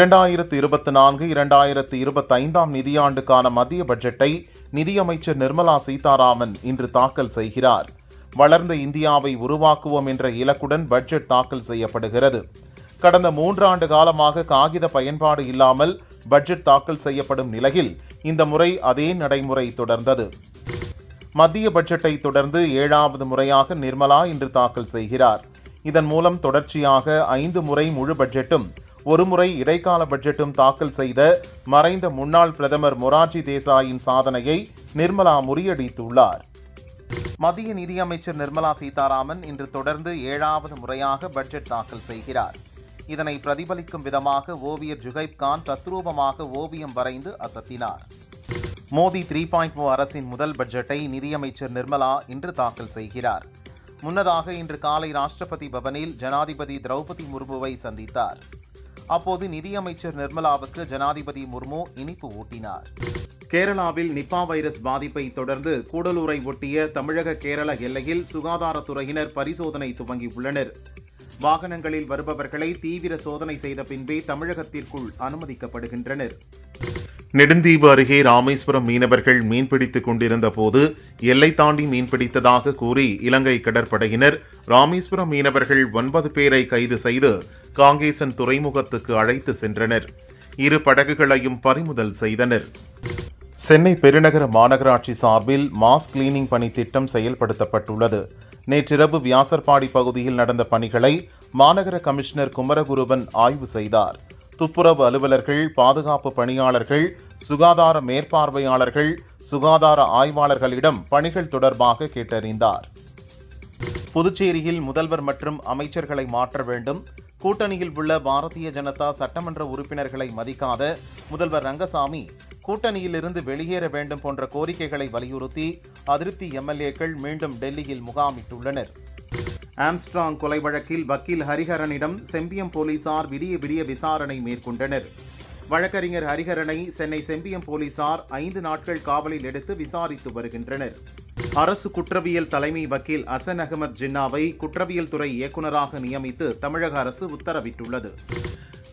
இரண்டாயிரத்து இருபத்தி நான்கு இரண்டாயிரத்து இருபத்தைந்தாம் நிதியாண்டுக்கான மத்திய பட்ஜெட்டை நிதியமைச்சர் நிர்மலா சீதாராமன் இன்று தாக்கல் செய்கிறார். வளர்ந்த இந்தியாவை உருவாக்குவோம் என்ற இலக்குடன் பட்ஜெட் தாக்கல் செய்யப்படுகிறது. கடந்த மூன்றாண்டு காலமாக காகித பயன்பாடு இல்லாமல் பட்ஜெட் தாக்கல் செய்யப்படும் நிலையில் இந்த முறை அதே நடைமுறை தொடர்ந்தது. மத்திய பட்ஜெட்டை தொடர்ந்து ஏழாவது முறையாக நிர்மலா இன்று தாக்கல் செய்கிறார். இதன் மூலம் தொடர்ச்சியாக ஐந்து முறை முழு பட்ஜெட்டும் ஒருமுறை இடைக்கால பட்ஜெட்டும் தாக்கல் செய்த மறைந்த முன்னாள் பிரதமர் மொரார்ஜி தேசாயின் சாதனையை நிர்மலா முறியடித்துள்ளார். மத்திய நிதியமைச்சர் நிர்மலா சீதாராமன் இன்று தொடர்ந்து ஏழாவது முறையாக பட்ஜெட் தாக்கல் செய்கிறார். இதனை பிரதிபலிக்கும் விதமாக ஓவியர் ஜுகைப் கான் தத்ரூபமாக ஓவியம் வரைந்து அசத்தினார். மோடி த்ரீ பாயிண்ட் ஓ அரசின் முதல் பட்ஜெட்டை நிதியமைச்சர் நிர்மலா இன்று தாக்கல் செய்கிறார். முன்னதாக இன்று காலை ராஷ்டிரபதி பவனில் ஜனாதிபதி திரௌபதி முர்முவை சந்தித்தார். அப்போது நிதியமைச்சர் நிர்மலாவுக்கு ஜனாதிபதி முர்மு இனிப்பு ஊட்டினார். கேரளாவில் நிப்பா வைரஸ் பாதிப்பை தொடர்ந்து கூடலூரை ஒட்டிய தமிழக கேரள எல்லையில் சுகாதாரத்துறையினர் பரிசோதனை துவங்கியுள்ளனர். வாகனங்களில் வருபவர்களை தீவிர சோதனை செய்த பின்பே தமிழகத்திற்குள் அனுமதிக்கப்படுகின்றனர். நெடுந்தீவு அருகே ராமேஸ்வரம் மீனவர்கள் மீன்பிடித்துக் கொண்டிருந்த போது எல்லை தாண்டி மீன்பிடித்ததாக கூறி இலங்கை கடற்படையினர் ராமேஸ்வரம் மீனவர்கள் ஒன்பது பேரை கைது செய்து காங்கேசன் துறைமுகத்துக்கு அழைத்து சென்றனர். இரு படகுகளையும் பறிமுதல் செய்தனர். சென்னை பெருநகர மாநகராட்சி சார்பில் மாஸ் கிளீனிங் பணி திட்டம் செயல்படுத்தப்பட்டுள்ளது. நேற்றிரவு வியாசர்பாடி பகுதியில் நடந்த பணிகளை மாநகர கமிஷனர் குமரகுருவன் ஆய்வு செய்தார். துப்புரவு அலுவலர்கள் பாதுகாப்பு பணியாளர்கள் சுகாதார மேற்பார்வையாளர்கள் சுகாதார ஆய்வாளர்களிடம் பணிகள் தொடர்பாக கேட்டறிந்தார். புதுச்சேரியில் முதல்வர் மற்றும் அமைச்சர்களை மாற்ற வேண்டும். கூட்டணியில் உள்ள பாரதிய ஜனதா சட்டமன்ற உறுப்பினர்களை மதிக்காத முதல்வர் ரங்கசாமி கூட்டணியிலிருந்து வெளியேற வேண்டும் போன்ற கோரிக்கைகளை வலியுறுத்தி அதிருப்தி எம்எல்ஏக்கள் மீண்டும் டெல்லியில் முகாமிட்டுள்ளனர். ஆம்ஸ்ட்ராங் கொலை வழக்கில் வக்கீல் ஹரிஹரனிடம் செம்பியம் போலீசார் விடிய விடிய விசாரணை மேற்கொண்டனர். வழக்கறிஞர் ஹரிஹரனை சென்னை செம்பியம் போலீசார் ஐந்து நாட்கள் காவலில் எடுத்து விசாரித்து வருகின்றனர். அரசு குற்றவியல் தலைமை வக்கீல் அசன் அகமது ஜின்னாவை குற்றவியல் துறை இயக்குநராக நியமித்து தமிழக அரசு உத்தரவிட்டுள்ளது.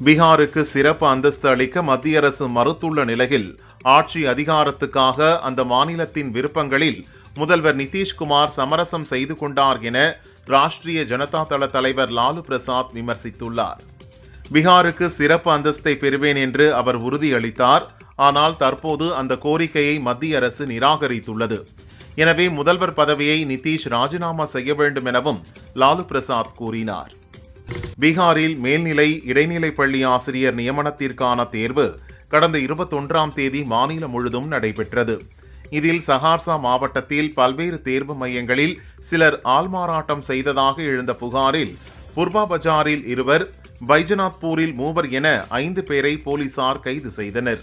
பீகாருக்கு சிறப்பு அந்தஸ்து அளிக்க மத்திய அரசு மறுத்துள்ள நிலையில் ஆட்சி அதிகாரத்துக்காக அந்த மாநிலத்தின் விருப்பங்களில் முதல்வர் நிதிஷ்குமார் சமரசம் செய்து கொண்டார் என ராஷ்டிரிய ஜனதா தள தலைவர் லாலு பிரசாத் விமர்சித்துள்ளார். பீகாருக்கு சிறப்பு அந்தஸ்தை பெறுவேன் என்று அவர் உறுதியளித்தார். ஆனால் தற்போது அந்த கோரிக்கையை மத்திய அரசு நிராகரித்துள்ளது. எனவே முதல்வர் பதவியை நிதிஷ் ராஜினாமா செய்ய வேண்டும் எனவும் லாலு பிரசாத் கூறினார். பீகாரில் மேல்நிலை இடைநிலை பள்ளி ஆசிரியர் நியமனத்திற்கான தேர்வு கடந்த இருபத்தொன்றாம் தேதி மாநிலம் முழுதும் நடைபெற்றது. இதில் சஹார்சா மாவட்டத்தில் பல்வேறு தேர்வு மையங்களில் சிலர் ஆள்மாறாட்டம் செய்ததாக எழுந்த புகாரில் புர்பா பஜாரில் இருவர் பைஜநாத்பூரில் மூவர் என ஐந்து பேரை போலீசார் கைது செய்தனர்.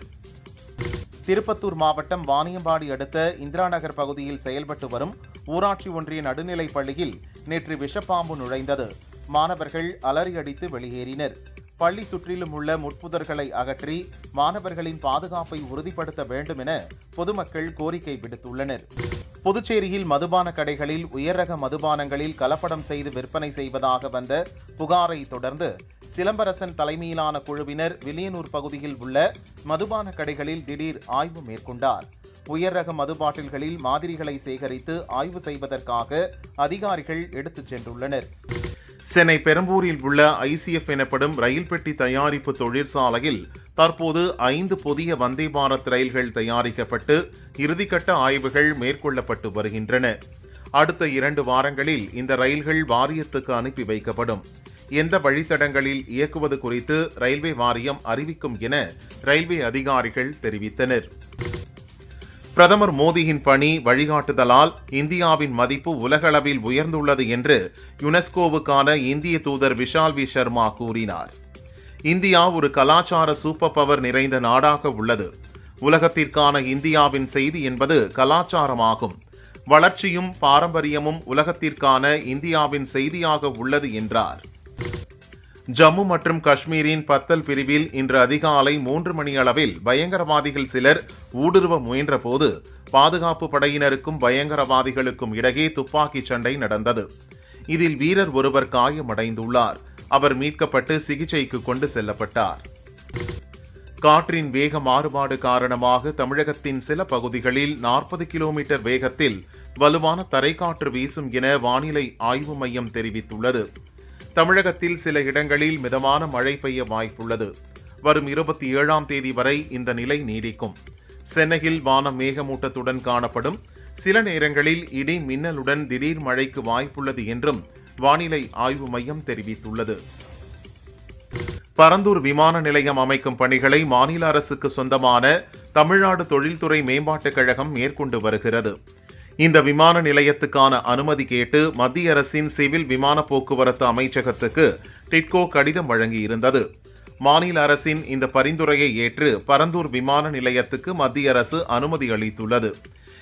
திருப்பத்தூர் மாவட்டம் வாணியம்பாடி அடுத்த இந்திரா நகர் பகுதியில் செயல்பட்டு வரும் ஊராட்சி ஒன்றிய நடுநிலைப் பள்ளியில் நேற்று விஷப்பாம்பு நுழைந்தது. மாணவர்கள் அலறியடித்து வெளியேறினர். பள்ளி சுற்றிலும் உள்ள முட்புதர்களை அகற்றி மாணவர்களின் பாதுகாப்பை உறுதிப்படுத்த வேண்டும் என பொதுமக்கள் கோரிக்கை விடுத்துள்ளனர். புதுச்சேரியில் மதுபான கடைகளில் உயர்ரக மதுபானங்களில் கலப்படம் செய்து விற்பனை செய்வதாக வந்த புகாரை தொடர்ந்து சிலம்பரசன் தலைமையிலான குழுவினர் வில்லியனூர் பகுதியில் உள்ள மதுபான கடைகளில் திடீர் ஆய்வு மேற்கொண்டார். உயர் ரக மது பாட்டில்களில் மாதிரிகளை சேகரித்து ஆய்வு செய்வதற்காக அதிகாரிகள் எடுத்துச் சென்றுள்ளனர். சென்னை பெரம்பூரில் உள்ள ஐசிஎஃப் எனப்படும் ரயில் பெட்டி தயாரிப்பு தொழிற்சாலையில் தற்போது ஐந்து புதிய வந்தே பாரத் ரயில்கள் தயாரிக்கப்பட்டு இறுதிக்கட்ட ஆய்வுகள் மேற்கொள்ளப்பட்டு வருகின்றன. அடுத்த இரண்டு வாரங்களில் இந்த ரயில்கள் வாரியத்துக்கு அனுப்பி வைக்கப்படும். எந்த வழித்தடங்களில் இயக்குவது குறித்து ரயில்வே வாரியம் அறிவிக்கும் என ரயில்வே அதிகாரிகள் தெரிவித்தனர். பிரதமர் மோடியின் பணி வழிகாட்டுதலால் இந்தியாவின் மதிப்பு உலகளவில் உயர்ந்துள்ளது என்று யுனெஸ்கோவுக்கான இந்திய தூதர் விஷால் வி சர்மா கூறினார். இந்தியா ஒரு கலாச்சார சூப்பர் பவர் நிறைந்த நாடாக உள்ளது. உலகத்திற்கான இந்தியாவின் செய்தி என்பது கலாச்சாரமாகும். வளர்ச்சியும் பாரம்பரியமும் உலகத்திற்கான இந்தியாவின் செய்தியாக உள்ளது என்றார். ஜம்மு மற்றும் காஷ்மீரின் பத்தல் பிரிவில் இன்று அதிகாலை மூன்று மணி அளவில் பயங்கரவாதிகள் சிலர் ஊடுருவ முயன்றபோது பாதுகாப்பு படையினருக்கும் பயங்கரவாதிகளுக்கும் இடையே துப்பாக்கிச் சண்டை நடந்தது. இதில் வீரர் ஒருவர் காயமடைந்துள்ளார். அவர் மீட்கப்பட்டு சிகிச்சைக்கு கொண்டு செல்லப்பட்டார். காற்றின் வேக மாறுபாடு காரணமாக தமிழகத்தின் சில பகுதிகளில் நாற்பது கிலோமீட்டர் வேகத்தில் வலுவான தரைக்காற்று வீசும் என வானிலை ஆய்வு மையம் தெரிவித்துள்ளது. தமிழகத்தில் சில இடங்களில் மிதமான மழை பெய்ய வாய்ப்புள்ளது. வரும் இருபத்தி ஏழாம் தேதி வரை இந்த நிலை நீடிக்கும். சென்னையில் வானம் மேகமூட்டத்துடன் காணப்படும். சில நேரங்களில் இடி மின்னலுடன் திடீர் மழைக்கு வாய்ப்புள்ளது என்றும் வானிலை ஆய்வு மையம் தெரிவித்துள்ளது. பரந்தூர் விமான நிலையம் அமைக்கும் பணிகளை மாநில அரசுக்கு சொந்தமான தமிழ்நாடு தொழில்துறை மேம்பாட்டுக் கழகம் மேற்கொண்டு வருகிறது. இந்த விமான நிலையத்துக்கான அனுமதி கேட்டு மத்திய அரசின் சிவில் விமான போக்குவரத்து அமைச்சகத்துக்கு டிட்கோ கடிதம் வழங்கியிருந்தது. மாநில அரசின் இந்த பரிந்துரையை ஏற்று பரந்தூர் விமான நிலையத்துக்கு மத்திய அரசு அனுமதி அளித்துள்ளது.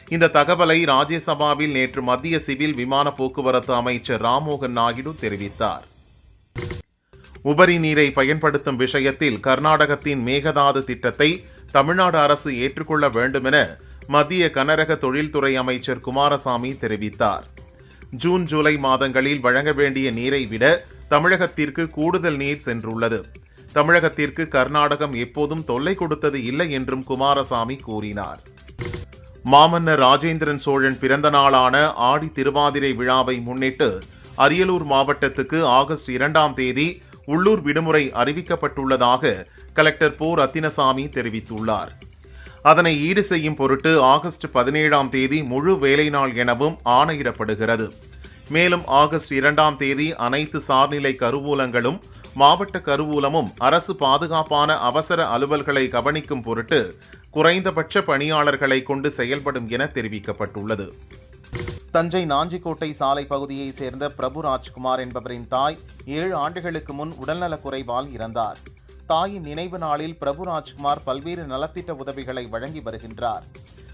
இந்த தகவலை ராஜ்யசபாவில் நேற்று மத்திய சிவில் விமான போக்குவரத்து அமைச்சர் ராம்மோகன் நாயுடு தெரிவித்தார். உபரி நீரை பயன்படுத்தும் விஷயத்தில் கர்நாடகத்தின் மேகதாது திட்டத்தை தமிழ்நாடு அரசு ஏற்றுக்கொள்ள வேண்டுமென மத்திய கனரக தொழில்துறை அமைச்சர் குமாரசாமி தெரிவித்தார். ஜூன் ஜூலை மாதங்களில் வழங்க வேண்டிய நீரை விட தமிழகத்திற்கு கூடுதல் நீர் சென்றுள்ளது. தமிழகத்திற்கு கர்நாடகம் எப்போதும் தொல்லை கொடுத்தது இல்லை என்றும் குமாரசாமி கூறினார். மாமன்னர் ராஜேந்திரன் சோழன் பிறந்த நாளான ஆடி திருவாதிரை விழாவை முன்னிட்டு அரியலூர் மாவட்டத்துக்கு ஆகஸ்ட் இரண்டாம் தேதி உள்ளூர் விடுமுறை அறிவிக்கப்பட்டுள்ளதாக கலெக்டர் போ. ரத்தினசாமி தெரிவித்துள்ளார். அதனை ஈடு செய்யும் பொருட்டு ஆகஸ்ட் பதினேழாம் தேதி முழு வேலை நாள் எனவும் ஆணையிடப்படுகிறது. மேலும் ஆகஸ்ட் இரண்டாம் தேதி அனைத்து சார்நிலை கருவூலங்களும் மாவட்ட கருவூலமும் அரசு பாதுகாப்பான அவசர அலுவல்களை கவனிக்கும் பொருட்டு குறைந்தபட்ச பணியாளர்களை கொண்டு செயல்படும் என தெரிவிக்கப்பட்டுள்ளது. தஞ்சை நாஞ்சிக்கோட்டை சாலை பகுதியைச் சேர்ந்த பிரபு ராஜ்குமார் என்பவரின் தாய் ஏழு ஆண்டுகளுக்கு முன் உடல்நலக் குறைவால் இறந்தார். தாயின் நினைவு நாளில் பிரபு ராஜ்குமார் பல்வேறு நலத்திட்ட உதவிகளை வழங்கி வருகின்றார்.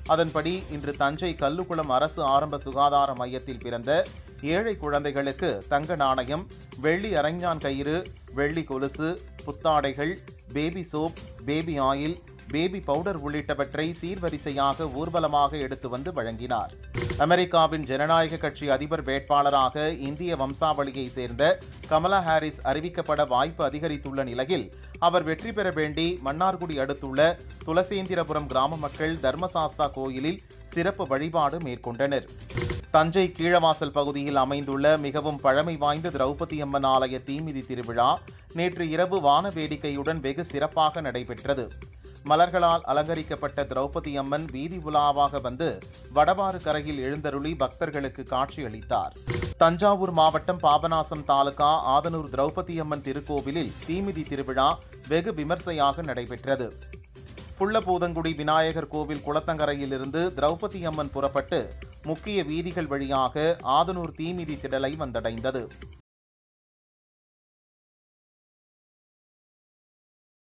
அதன்படி இன்று தஞ்சை கல்லுக்குளம் அரசு ஆரம்ப சுகாதார மையத்தில் பிறந்த ஏழை குழந்தைகளுக்கு தங்க நாணயம் வெள்ளி அரஞ்சான் கயிறு வெள்ளி கொலுசு புத்தாடைகள் baby soap baby oil baby powder உள்ளிட்டவற்றை சீர்வரிசையாக ஊர்வலமாக எடுத்து வந்து வழங்கினார். அமெரிக்காவின் ஜனநாயக கட்சி அதிபர் வேட்பாளராக இந்திய வம்சாவளியை சேர்ந்த கமலா ஹாரிஸ் அறிவிக்கப்பட வாய்ப்பு அதிகரித்துள்ள நிலையில் அவர் வெற்றி பெற வேண்டி மன்னார்குடி அடுத்துள்ள துளசேந்திரபுரம் கிராம மக்கள் தர்மசாஸ்தா கோயிலில் சிறப்பு வழிபாடு மேற்கொண்டனர். தஞ்சை கீழவாசல் பகுதியில் அமைந்துள்ள மிகவும் பழமை வாய்ந்த திரௌபதி அம்மன் ஆலய தீமிதி திருவிழா நேற்று இரவு வான வேடிக்கையுடன் வெகு சிறப்பாக நடைபெற்றது. மலர்களால் அலங்கரிக்கப்பட்ட திரௌபதி அம்மன் வீதி உலாவாக வந்து வடவாறு கரையில் எழுந்தருளி பக்தர்களுக்கு காட்சியளித்தார். தஞ்சாவூர் மாவட்டம் பாபநாசம் தாலுகா ஆதனூர் திரௌபதி அம்மன் திருக்கோவிலில் தீமிதி திருவிழா வெகு விமர்சையாக நடைபெற்றது. புள்ளபூதங்குடி விநாயகர் கோவில் குளத்தங்கரையிலிருந்து திரௌபதி அம்மன் புறப்பட்டு முக்கிய வீதிகள் வழியாக ஆதனூர் தீமிதி திடலை வந்தடைந்தது.